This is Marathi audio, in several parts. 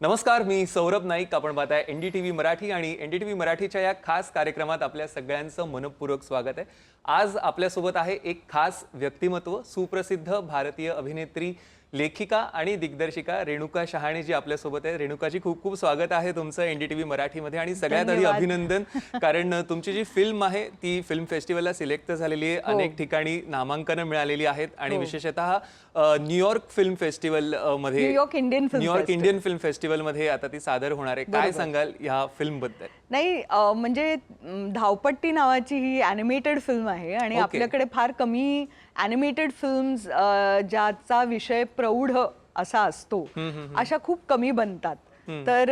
नमस्कार मी सौरभ नाईक. आपण पाहताय N D T V Marathi आणि एन डी टी व्ही मराठीच्या या खास कार्यक्रमात आपल्या सगळ्यांचं मनपूर्वक स्वागत आहे. आज आपल्यासोबत आहे एक खास व्यक्तिमत्व सुप्रसिद्ध भारतीय अभिनेत्री लेखिका आणि दिग्दर्शिका रेणुका शहाणे जी आपल्यासोबत आहे रेणुकाजी खूप खूप स्वागत आहे तुमचं एन डी टी व्ही मराठीमध्ये आणि सगळ्यात आधी. अभिनंदन कारण तुमची जी फिल्म आहे ती फिल्म फेस्टिवलला सिलेक्ट झालेली आहे. अनेक ठिकाणी नामांकनं मिळालेली आहेत आणि विशेषतः अ, न्यूयॉर्क फिल्म फेस्टिवलमध्ये New York Indian film New York festival. Indian film फेस्टिवलमध्ये आता ती सादर होणार आहे. काय सांगाल ह्या फिल्मबद्दल नाही म्हणजे धावपट्टी नावाची ही ॲनिमेटेड फिल्म आहे आणि. आपल्याकडे फार कमी ॲनिमेटेड फिल्म्स ज्याचा विषय प्रौढ असा असतो अशा खूप कमी बनतात. तर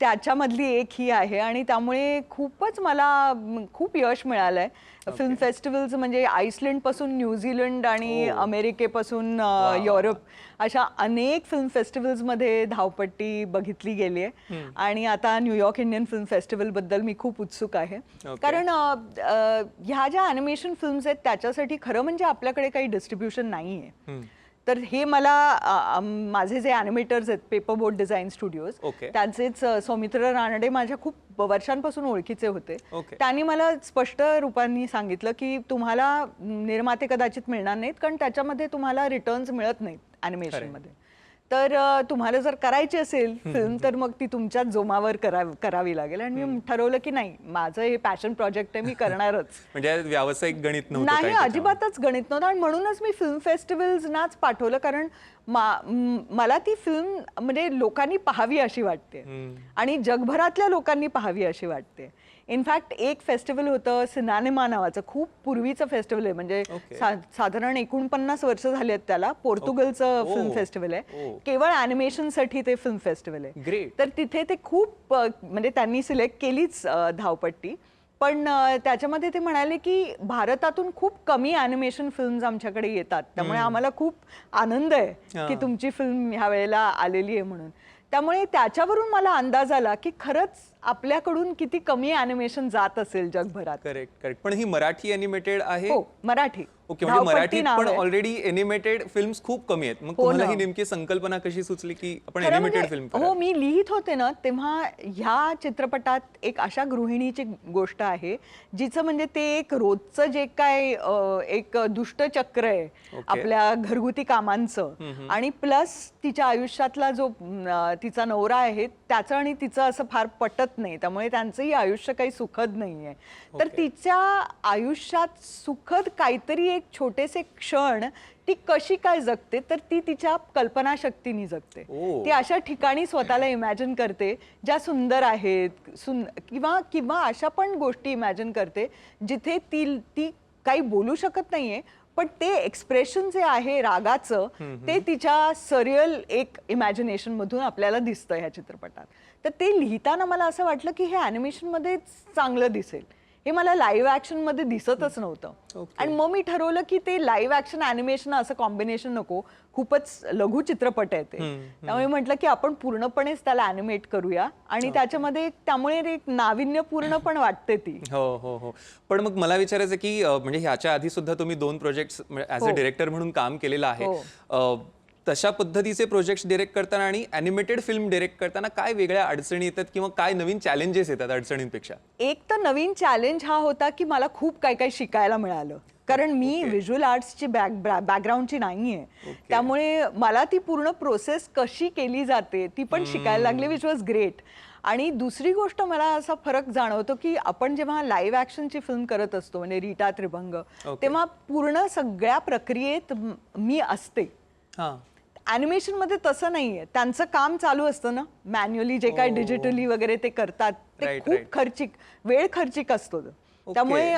त्याच्यामधली एक ही आहे आणि त्यामुळे खूपच मला खूप यश मिळालंय. फिल्म फेस्टिवल्स म्हणजे आईसलँडपासून न्यूझीलंड आणि अमेरिकेपासून अ, युरोप अशा अनेक फिल्म फेस्टिवल्समध्ये धावपट्टी बघितली गेली आहे. आणि आता न्यूयॉर्क इंडियन फिल्म फेस्टिवलबद्दल मी खूप उत्सुक आहे. कारण ह्या ज्या अॅनिमेशन फिल्म्स आहेत त्याच्यासाठी खरं म्हणजे आपल्याकडे काही डिस्ट्रीब्युशन नाही आहे तर हे मला माझे जे ॲनिमेटर्स आहेत पेपर बोर्ड डिझाईन स्टुडिओज. त्यांचेच सौमित्र रानडे माझ्या खूप वर्षांपासून ओळखीचे होते. त्यांनी मला स्पष्ट रूपाने सांगितलं की तुम्हाला निर्माते कदाचित मिळणार नाहीत कारण त्याच्यामध्ये तुम्हाला रिटर्न्स मिळत नाहीत ॲनिमेशनमध्ये तर तुम्हाला जर करायची असेल फिल्म तर मग ती तुमच्याच जोमावर करा करावी लागेल. आणि मी ठरवलं की नाही माझं हे पॅशन प्रोजेक्ट आहे मी करणारच. म्हणजे व्यावसायिक गणित नव्हतं नाही. अजिबातच गणित नव्हतं. आणि म्हणूनच मी फिल्म फेस्टिवल्सनाच पाठवलं कारण मला ती फिल्म म्हणजे लोकांनी पाहावी अशी वाटते. आणि जगभरातल्या लोकांनी पाहावी अशी वाटते. इनफॅक्ट एक फेस्टिवल होतं सिनानेमा नावाचं खूप पूर्वीचं फेस्टिवल आहे म्हणजे Okay. सा- साधारण एकोणपन्नास वर्ष झाली आहेत त्याला पोर्तुगलचं. फिल्म फेस्टिवल आहे. केवळ ॲनिमेशनसाठी ते फिल्म फेस्टिवल आहे. तर तिथे ते खूप म्हणजे त्यांनी सिलेक्ट केलीच धावपट्टी पण त्याच्यामध्ये ते म्हणाले की भारतातून खूप कमी ॲनिमेशन फिल्म्स आमच्याकडे येतात त्यामुळे आम्हाला खूप आनंद आहे की. तुमची फिल्म ह्या वेळेला आलेली आहे म्हणून त्यामुळे त्याच्यावरून मला अंदाज आला की खरंच आपल्याकडून किती कमी ॲनिमेशन जात असेल जगभरात. करेक्ट करेक्ट पण ही मराठी अॅनिमेटेड आहे? हो मराठी. ओके म्हणजे धावपट्टी मराठीत नाव पण आहे. ऑलरेडी एनिमेटेड फिल्म्स खूप कमी आहेत. मग हो तुम्हाला ना. ही नेमकी संकल्पना कशी सुचली की आपण खरं एनिमेटेड म्हणजे, फिल्म हो मी लिहित होते ना तेव्हा ह्या चित्रपटात एक अशा गृहिणीची गोष्ट आहे जिचं म्हणजे ते एक रोजचं जे काय अ, एक दुष्टचक्र आहे आपल्या घरगुती कामांचं. आणि प्लस तिच्या आयुष्यातला जो म, अ, तिचा नवरा आहे त्याचं आणि तिचं असं फार पटत नाही. त्यामुळे त्यांचंही आयुष्य काही सुखद नाही आहे तर तिच्या आयुष्यात सुखद काहीतरी एक छोटेसे क्षण ती कशी काय जगते तर ती तिच्या कल्पनाशक्तीने जगते. ती अशा ठिकाणी स्वतःला इमॅजिन करते ज्या सुंदर आहेत सुन किंवा किंवा अशा पण गोष्टी इमॅजिन करते जिथे ती ती काही बोलू शकत नाहीये पण ते एक्सप्रेशन जे आहे रागाचं ते तिच्या सरियल एक इमॅजिनेशन मधून आपल्याला दिसतं ह्या चित्रपटात. तर ते लिहिताना मला असं वाटलं की हे मध्ये चांगलं दिसेल. हे मला लाईव्ह ऍक्शनमध्ये दिसतच नव्हतं. आणि मग मी ठरवलं की ते लाईव्ह ऍक्शन अॅनिमेशन असं कॉम्बिनेशन नको. खूपच लघु चित्रपट आहे ते. त्यामुळे म्हटलं की आपण पूर्णपणेच त्याला अॅनिमेट करूया. आणि त्याच्यामध्ये त्यामुळे एक नाविन्यपूर्ण पण वाटते ती. हो हो हो. पण मग मला विचारायचं की म्हणजे ह्याच्या आधी सुद्धा तुम्ही दोन प्रोजेक्ट ऍज अ. डिरेक्टर म्हणून काम केलेलं आहे. हो. तशा पद्धतीचे प्रोजेक्ट डिरेक्ट करताना आणि अॅनिमेटेड फिल्म डिरेक्ट करताना काय वेगळ्या अडचणी येतात किंवा काय नवीन चॅलेंजेस येतात अडचणींपेक्षा? एक तर नवीन चॅलेंज हा होता की मला खूप काय काय शिकायला मिळालं. कारण मी व्हिज्युअल आर्ट्सची बॅक बॅकग्राऊंडची नाही आहे त्यामुळे मला ती पूर्ण प्रोसेस कशी केली जाते ती पण शिकायला लागली विच वॉज ग्रेट आणि दुसरी गोष्ट मला असा फरक जाणवतो की आपण जेव्हा लाईव्ह ॲक्शनची फिल्म करत असतो म्हणजे रीटा त्रिभंग तेव्हा पूर्ण सगळ्या प्रक्रियेत म- मी असते. हा अॅनिमेशनमध्ये तसं नाहीये त्यांचं काम चालू असतं ना मॅन्युअली जे काय डिजिटली वगैरे ते करतात ते Right, खूप. खर्चिक वेळ खर्चिक असतो तो. त्यामुळे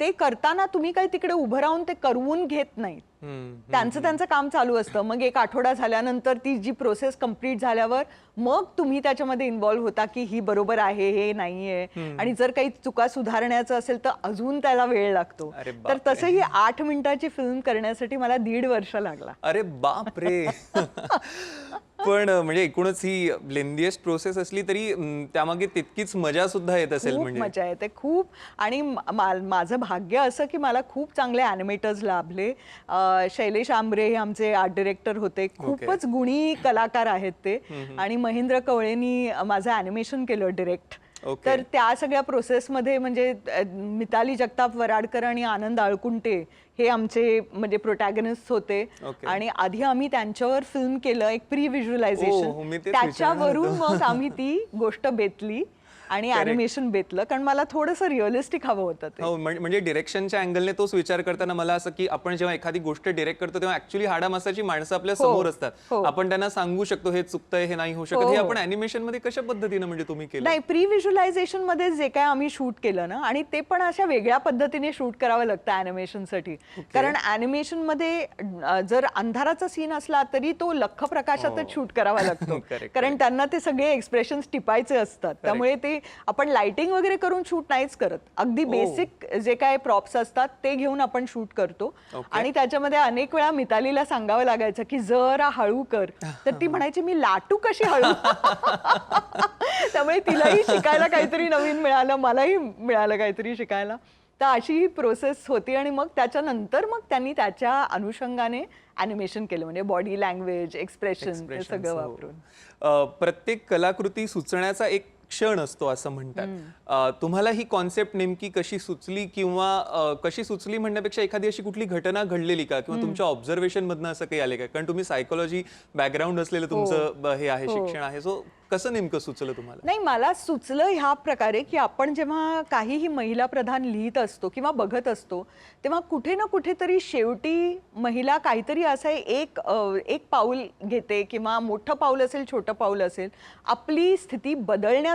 ते करताना तुम्ही काही तिकडे उभं राहून ते करवून घेत नाहीत. हम्म, त्यांचं त्यांचं काम चालू असतं. मग एक आठवडा झाल्यानंतर ती जी प्रोसेस कंप्लीट झाल्यावर मग तुम्ही त्याच्यामध्ये इन्व्हॉल्व्ह होता की ही बरोबर आहे हे नाहीये. आणि जर काही चुका सुधारण्याचं असेल तर अजून त्याला वेळ लागतो. तर. तसं ही आठ मिनिटाची फिल्म करण्यासाठी मला दीड वर्ष लागला. अरे बाप रे पण म्हणजे एकूणच ही लेंदिएस्ट प्रोसेस असली तरी त्यामागे तितकीच मजा सुद्धा येत असेल खूप म्हणजे. मजा येते खूप. आणि मा- माझं भाग्य असं की मला खूप चांगले अॅनिमेटर्स लाभले. अं, शैलेश आंबरे हे आमचे आर्ट डिरेक्टर होते. खूपच गुणी कलाकार आहेत ते. आणि महेंद्र कवळेनी माझं अॅनिमेशन केलं डिरेक्ट. तर त्या सगळ्या प्रोसेसमध्ये म्हणजे मिताली जगताप वराडकर आणि आनंद आळकुंटे हे आमचे म्हणजे प्रोटॅगनिस्ट होते. आणि आधी आम्ही त्यांच्यावर फिल्म केलं एक प्री हो, मी व्हिज्युअलायझेशन त्याच्यावरून मग आम्ही ती गोष्ट बेतली. आणि अॅनिमेशन बेतलं कारण मला थोडंसं रिअलिस्टिक हवं होतं ते. हो म्हण- म्हणजे डिरेक्शनच्या अँगलने तोच विचार करताना मला असं की आपण जेव्हा एखादी गोष्ट डिरेक्ट करतो तेव्हा ऍक्च्युली हाडामासाची माणसं आपल्यासमोर असतात. हो. आपण त्यांना सांगू शकतो हे चुकतंय हे नाही होऊ शकत. हो, हे हो. आपण अॅनिमेशनमध्ये कशा पद्धतीनं म्हणजे तुम्ही केलं? नाही प्री व्हिज्युअलायझेशनमध्ये जे काय आम्ही शूट केलं ना आणि ते पण अशा वेगळ्या पद्धतीने शूट करावं लागतं अॅनिमेशनसाठी कारण अॅनिमेशनमध्ये अ, जर अंधाराचा सीन असला तरी तो लख प्रकाशातच शूट करावा लागतो. हो. Correct, कारण त्यांना ते सगळे एक्सप्रेशन टिपायचे असतात. त्यामुळे ते आपण लाइटिंग वगैरे करून शूट नाहीच करत. अगदी हो. बेसिक जे काय प्रॉप्स असतात ते घेऊन आपण शूट करतो. आणि त्याच्यामध्ये अनेक वेळा मितालीला सांगावं लागायचं की जरा हळू कर. तर ती म्हणायची मी लाटू कशी हळू? त्यामुळे तिलाही शिकायला काहीतरी नवीन मिळालं मलाही मिळालं काहीतरी शिकायला. तर अशी ही प्रोसेस होती आणि मग त्याच्यानंतर मग त्यांनी त्याच्या अनुषंगाने अॅनिमेशन केलं म्हणजे बॉडी लँग्वेज एक्सप्रेशन हे सगळं हो. वापरून. प्रत्येक कलाकृती सुचण्याचा एक क्षण असतो असं म्हणतात. तुम्हाला ही कॉन्सेप्ट नेमकी कशी सुचली किंवा कशी सुचली म्हणण्यापेक्षा एखादी अशी कुठली घटना घडलेली का? किंवा तुमच्या ऑब्झर्वेशन मधनं असं काही आले का? कारण तुम्ही सायकोलॉजी बॅकग्राऊंड असलेलं तुमचं ब- हे आहे शिक्षण आहे. सो कसं नेमकं सुचलं तुम्हाला? नाही मला सुचलं ह्या प्रकारे की आपण जेव्हा काहीही महिला प्रधान लिहित असतो किंवा बघत असतो तेव्हा कुठे ना कुठेतरी शेवटी महिला काहीतरी असं एक एक पाऊल घेते किंवा मोठं पाऊल असेल छोटं पाऊल असेल आपली स्थिती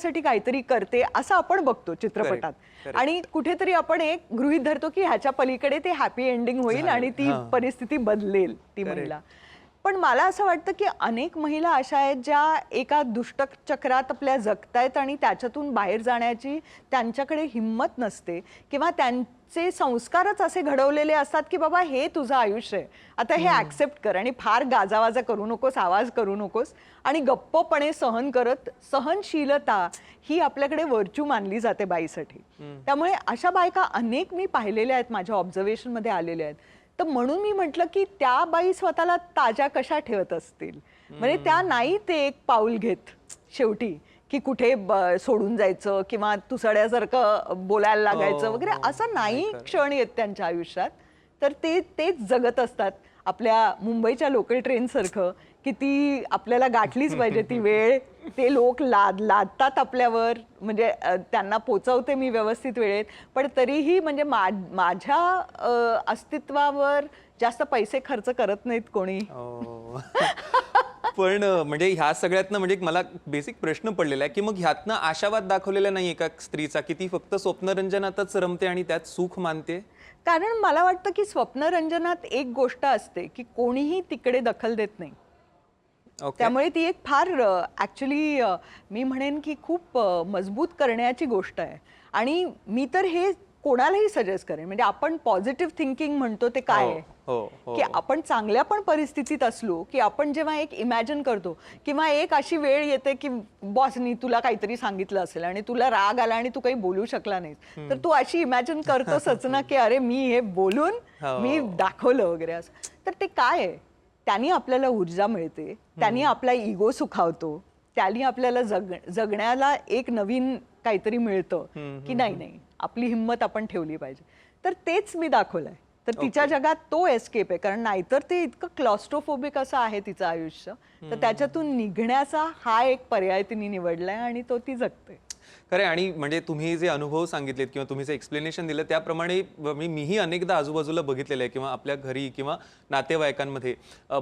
बदलण्यासाठी काहीतरी करते असं आपण बघतो चित्रपटात. आणि कुठेतरी आपण एक गृहित धरतो की ह्याच्या पलीकडे ते हॅपी एंडिंग होईल आणि ती परिस्थिती बदलेल ती महिला. पण मला असं वाटतं की अनेक महिला अशा आहेत ज्या एका दुष्टचक्रात आपल्या जगतायत आणि त्याच्यातून बाहेर जाण्याची त्यांच्याकडे हिंमत नसते किंवा त्यांचे संस्कारच असे घडवलेले असतात की बाबा हे तुझं आयुष्य आहे. आता हे ऍक्सेप्ट कर आणि फार गाजावाजा करू नकोस आवाज करू नकोस आणि गप्पपणे सहन करत सहनशीलता ही आपल्याकडे वर्चू मानली जाते बाईसाठी. त्यामुळे अशा बायका अनेक मी पाहिलेल्या आहेत माझ्या ऑब्झर्वेशनमध्ये आलेल्या आहेत. तर म्हणून मी म्हटलं की त्या बाई स्वतःला ताज्या कशा ठेवत असतील? म्हणजे त्या नाही ते एक पाऊल घेत शेवटी. की कुठे ब- सोडून जायचं किंवा तुसड्यासारखं बोलायला लागायचं हो, वगैरे हो. असं नाही. क्षण येत त्यांच्या आयुष्यात तर ते तेच जगत असतात आपल्या मुंबईच्या लोकल ट्रेन सारखं की ती आपल्याला गाठलीच पाहिजे ती वेळ ते लोक लाद लादतात आपल्यावर म्हणजे त्यांना पोचवते मी व्यवस्थित वेळेत पण तरीही म्हणजे मा- माझ्या अस्तित्वावर जास्त पैसे खर्च करत नाहीत कोणी हो. पण म्हणजे ह्या सगळ्यातनं म्हणजे मला बेसिक प्रश्न पडलेला आहे की मग ह्यातनं आशावाद दाखवलेला नाही एका स्त्रीचा? की ती फक्त स्वप्नरंजनातच रमते आणि त्यात सुख मानते? कारण मला वाटतं की स्वप्नरंजनात एक गोष्ट असते की कोणीही तिकडे दखल देत नाही. ओके त्यामुळे ती एक फार ॲक्च्युली मी म्हणेन की खूप मजबूत करण्याची गोष्ट आहे. आणि मी तर हे कोणालाही सजेस्ट करेन. म्हणजे आपण पॉझिटिव्ह थिंकिंग म्हणतो ते काय आहे हो. हो की आपण चांगल्या पण परिस्थितीत असलो की आपण जेव्हा एक इमॅजिन करतो किंवा एक अशी वेळ येते की बॉसनी तुला काहीतरी सांगितलं असेल आणि तुला राग आला आणि तू काही बोलू शकला नाहीस. तर तू अशी इमॅजिन करतोसच ना की अरे मी हे बोलून हो. मी दाखवलं वगैरे असं. तर ते काय आहे? त्यांनी आपल्याला ऊर्जा मिळते त्यांनी आपला इगो सुखावतो त्यांनी आपल्याला जग जगण्याला एक नवीन काहीतरी मिळतं की नाही नाही आपली हिंमत आपण ठेवली पाहिजे. तर तेच मी दाखवलंय. तर तिच्या जगात तो एस्केप आहे. कारण नाहीतर ते इतकं क्लॉस्ट्रोफोबिक असं आहे तिचं आयुष्य. तर त्याच्यातून निघण्याचा हा एक पर्याय तिने निवडलाय आणि तो ती जगते. खरे आणि म्हणजे तुम्ही जे अनुभव सांगितलेत किंवा तुम्ही जे एक्सप्लेनेशन दिलं त्याप्रमाणे मी मीही अनेकदा आजूबाजूला बघितलेलं आहे किंवा आपल्या घरी किंवा नातेवाईकांमध्ये.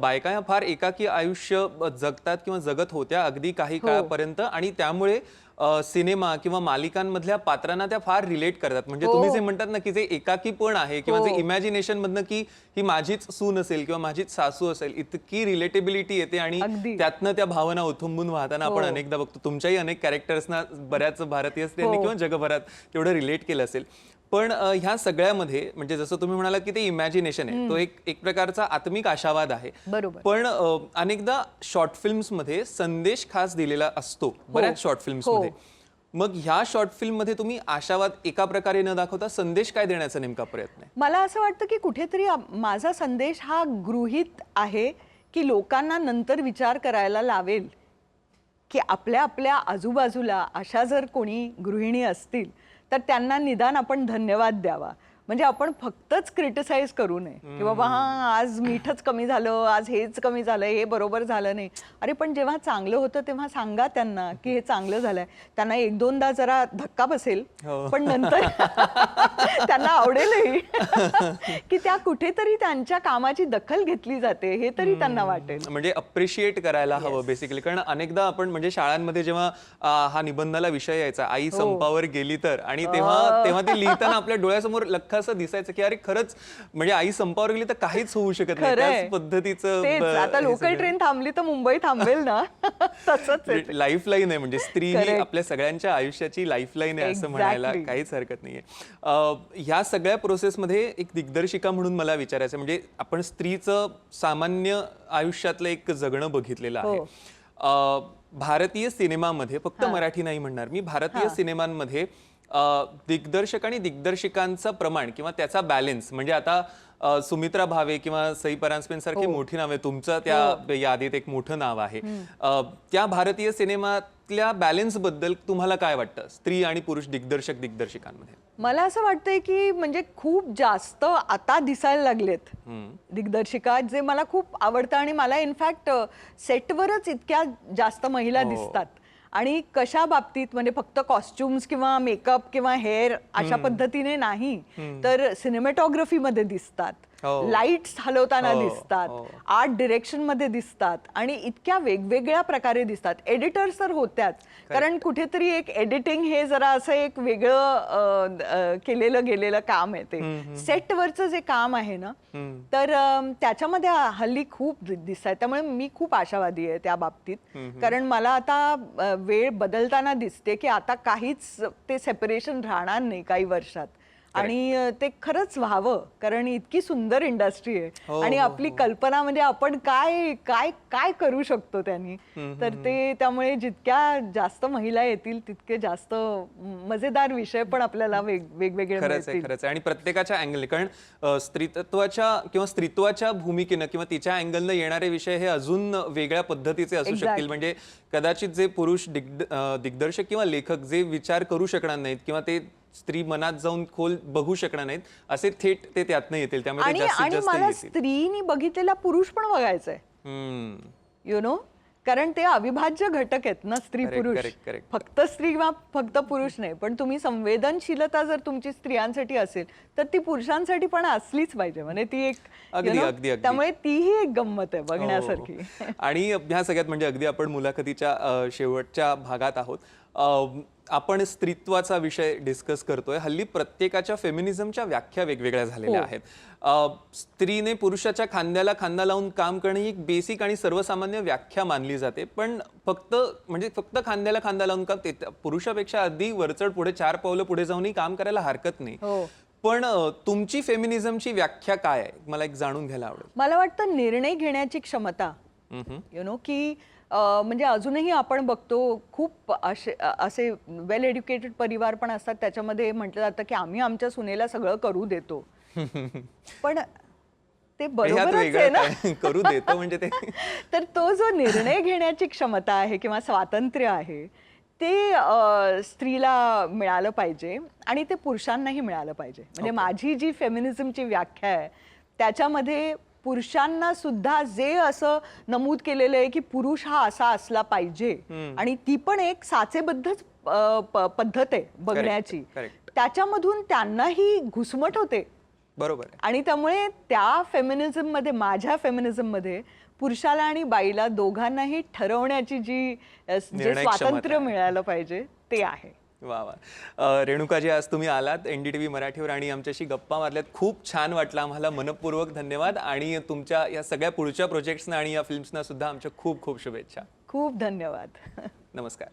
बायका ह्या फार एकाकी आयुष्य जगतात किंवा जगत होत्या अगदी काही काळापर्यंत आणि त्यामुळे अ, सिनेमा किंवा मालिकांमधल्या पात्रांना त्या फार रिलेट करतात. म्हणजे तुम्ही जे म्हणतात ना की जे एकाकी पण आहे किंवा जे इमॅजिनेशन मधनं की ही माझीच सून असेल किंवा माझीच सासू असेल इतकी रिलेटेबिलिटी येते आणि अगदी. त्यातनं त्या भावना उथंबून वाहताना आपण हो. अनेकदा बघतो. तुमच्याही अनेक कॅरेक्टर्सना बऱ्याच भारतीय स्त्रियांनी किंवा जगभरात तेवढं रिलेट केलं असेल. पण ह्या सगळ्यामध्ये म्हणजे जसं तुम्ही म्हणाला की ते इमॅजिनेशन आहे तो एक एक प्रकारचा आत्मिक आशावाद आहे. बरोबर. पण अनेकदा शॉर्ट फिल्म्समध्ये संदेश खास दिलेला असतो बऱ्याच शॉर्ट फिल्म्स हो. मध्ये मग ह्या शॉर्ट फिल्ममध्ये तुम्ही आशावाद एका प्रकारे न दाखवता संदेश काय देण्याचा नेमका प्रयत्न आहे? मला असं वाटतं की कुठेतरी माझा संदेश हा गृहित आहे की लोकांना नंतर विचार करायला लावेल. की आपल्या आपल्या आजूबाजूला अशा जर कोणी गृहिणी असतील तर त्यांना निदान आपण धन्यवाद द्यावा. म्हणजे आपण फक्तच क्रिटिसाइज करू नये. की बाबा हा आज मीठच कमी झालं आज हेच कमी झालं हे बरोबर झालं नाही. अरे पण जेव्हा चांगलं होतं तेव्हा सांगा त्यांना की हे चांगलं झालंय. त्यांना एक दोनदा जरा धक्का बसेल हो. पण नंतर त्यांना आवडेलही. की त्या कुठेतरी त्यांच्या कामाची दखल घेतली जाते हे तरी त्यांना वाटेल. म्हणजे अप्रिशिएट करायला हवं बेसिकली कारण अनेकदा आपण म्हणजे शाळांमध्ये जेव्हा हा निबंधाला विषय यायचा हो. आई संपावर गेली तर आणि तेव्हा तेव्हा ते लिहिताना आपल्या डोळ्यासमोर असं दिसायचं की अरे खरंच म्हणजे आई संपावर गेली तर काहीच होऊ शकत नाही खरंय. त्याच पद्धतीचं तेच ब- आता हे लोकल सगळं. ट्रेन थांबली तर मुंबई थांबेल ना तसंच आहे लाईफ लाईन आहे म्हणजे स्त्री ही Correct. आपल्या सगळ्यांच्या आयुष्याची लाईफ लाईन आहे असं म्हणायला. काहीच हरकत नाहीये अं, ह्या सगळ्या प्रोसेसमध्ये एक दिग्दर्शिका म्हणून मला विचारायचं आहे, म्हणजे आपण स्त्रीचं सामान्य आयुष्यातलं एक जगणं बघितलेलं आहे हो. अं, भारतीय सिनेमामध्ये फक्त मराठी नाही म्हणणार मी भारतीय सिनेमांमध्ये दिग्दर्शक आणि दिग्दर्शिकांचं प्रमाण किंवा त्याचा बॅलेन्स म्हणजे आता सुमित्रा भावे किंवा सई परांजपेन सारखी मोठी नावे तुमचं त्या यादीत एक मोठं नाव आहे. त्या भारतीय सिनेमातल्या बॅलेन्सबद्दल तुम्हाला काय वाटतं? स्त्री आणि पुरुष दिग्दर्शक दिग्दर्शिकांमध्ये. मला असं वाटतंय की म्हणजे खूप जास्त आता दिसायला लागलेत दिग्दर्शिका जे मला खूप आवडतं आणि मला इनफॅक्ट सेटवरच इतक्या जास्त महिला हो. दिसतात. आणि कशा बाबतीत म्हणजे फक्त कॉस्ट्युम्स किंवा मेकअप किंवा हेअर अशा पद्धतीने नाही तर सिनेमॅटोग्राफी मध्ये दिसतात. लाईट्स हलवताना हो, दिसतात हो. आर्ट डिरेक्शनमध्ये दिसतात आणि इतक्या वेगवेगळ्या प्रकारे दिसतात. एडिटर्स तर होत्याच कारण कुठेतरी एक एडिटिंग हे जरा असं एक वेगळं केलेलं गेलेलं काम आहे ते. सेटवरचं जे काम आहे ना तर त्याच्यामध्ये हल्ली खूप दिसत आहे त्यामुळे मी खूप आशावादी आहे त्या बाबतीत. कारण मला आता वेळ बदलताना दिसते की आता काहीच ते सेपरेशन राहणार नाही काही वर्षात. आणि ते खरंच व्हावं कारण इतकी सुंदर इंडस्ट्री आहे. हो, आणि हो, आपली कल्पना म्हणजे आपण काय काय काय करू शकतो त्यांनी? तर ते त्यामुळे जितक्या जास्त महिला येतील तितके जास्त मजेदार विषय पण आपल्याला वेग वेगवेगळे खरंच आहे मिळतील. खरंच आहे. आणि प्रत्येकाच्या अँगल कारण स्त्रीत्वाच्या किंवा स्त्रीत्वाच्या भूमिकेनं किंवा तिच्या अँगलनं येणारे विषय हे अजून वेगळ्या पद्धतीचे असू शकतील. म्हणजे कदाचित जे पुरुष दिग्द दिग्दर्शक किंवा लेखक जे विचार करू शकणार नाहीत किंवा ते स्त्री मनात जाऊन खोल बघू शकणार नाहीत. असे थेट ते त्यातनं येतील. त्यामुळे ते आणि जास्तीत आणि जास्त मला येतील. स्त्रीनी बघितलेला पुरुष पण बघायचा आहे हम्म. यु नो कारण ते अविभाज्य घटक आहेत ना स्त्री Correct, पुरुष. correct, correct. फक्त स्त्री किंवा फक्त पुरुष नाही पण तुम्ही संवेदनशीलता जर तुमची स्त्रियांसाठी असेल तर ती पुरुषांसाठी पण असलीच पाहिजे. म्हणजे ती एक you अगदी, know, अगदी, अगदी. त्यामुळे तीही एक गंमत आहे बघण्यासारखी. हो. आणि ह्या सगळ्यात म्हणजे अगदी आपण मुलाखतीच्या अ, शेवटच्या भागात आहोत. आपण स्त्रीत्वाचा विषय डिस्कस करतोय. हल्ली प्रत्येकाच्या फेमिनिझमच्या व्याख्या वेगवेगळ्या झालेल्या हो. आहेत. स्त्रीने पुरुषाच्या खांद्याला खांदा लावून काम करणे ही एक बेसिक आणि सर्वसामान्य व्याख्या मानली जाते. पण फक्त म्हणजे फक्त खांद्याला खांदा लावून काम ते पुरुषापेक्षा अगदी वरचढ पुढे चार पावलं पुढे जाऊनही काम करायला हरकत नाही. हो. पण तुमची फेमिनिझमची व्याख्या काय आहे? मला एक जाणून घ्यायला आवडेल. मला वाटतं निर्णय घेण्याची क्षमता. यु नो की म्हणजे अजूनही आपण बघतो खूप असे असे वेल एज्युकेटेड परिवार पण असतात. त्याच्यामध्ये म्हटलं जातं की आम्ही आमच्या सुनेला सगळं करू देतो. पण ते ह्यात बरोबरच आहे वेगळं ना? काय? करू देतो म्हणजे ते. तर तो जो निर्णय घेण्याची क्षमता आहे किंवा स्वातंत्र्य आहे ते स्त्रीला मिळालं पाहिजे आणि ते पुरुषांनाही मिळालं पाहिजे. म्हणजे माझी जी फेमिनिझमची व्याख्या आहे त्याच्यामध्ये पुरुषांना सुद्धा जे असं नमूद केलेलं आहे की पुरुष हा असा असला पाहिजे. आणि ती पण एक साचेबद्धच पद्धत आहे बघण्याची. त्याच्यामधून त्यांनाही घुसमट होते. बरोबर आणि त्यामुळे त्या फेमिनिझममध्ये माझ्या फेमिनिझममध्ये पुरुषाला आणि बाईला दोघांनाही ठरवण्याची जी स्वातंत्र्य. मिळालं पाहिजे ते आहे. वा वा. रेणुकाजी आज तुम्ही आलात एनडीटीव्ही मराठीवर आणि आमच्याशी गप्पा मारल्यात. खूप छान वाटलं. आम्हाला मनपूर्वक धन्यवाद आणि तुमच्या या सगळ्या पुढच्या प्रोजेक्ट्सना आणि या फिल्म्सना सुद्धा आमच्या खूप खूप शुभेच्छा. खूप धन्यवाद. नमस्कार.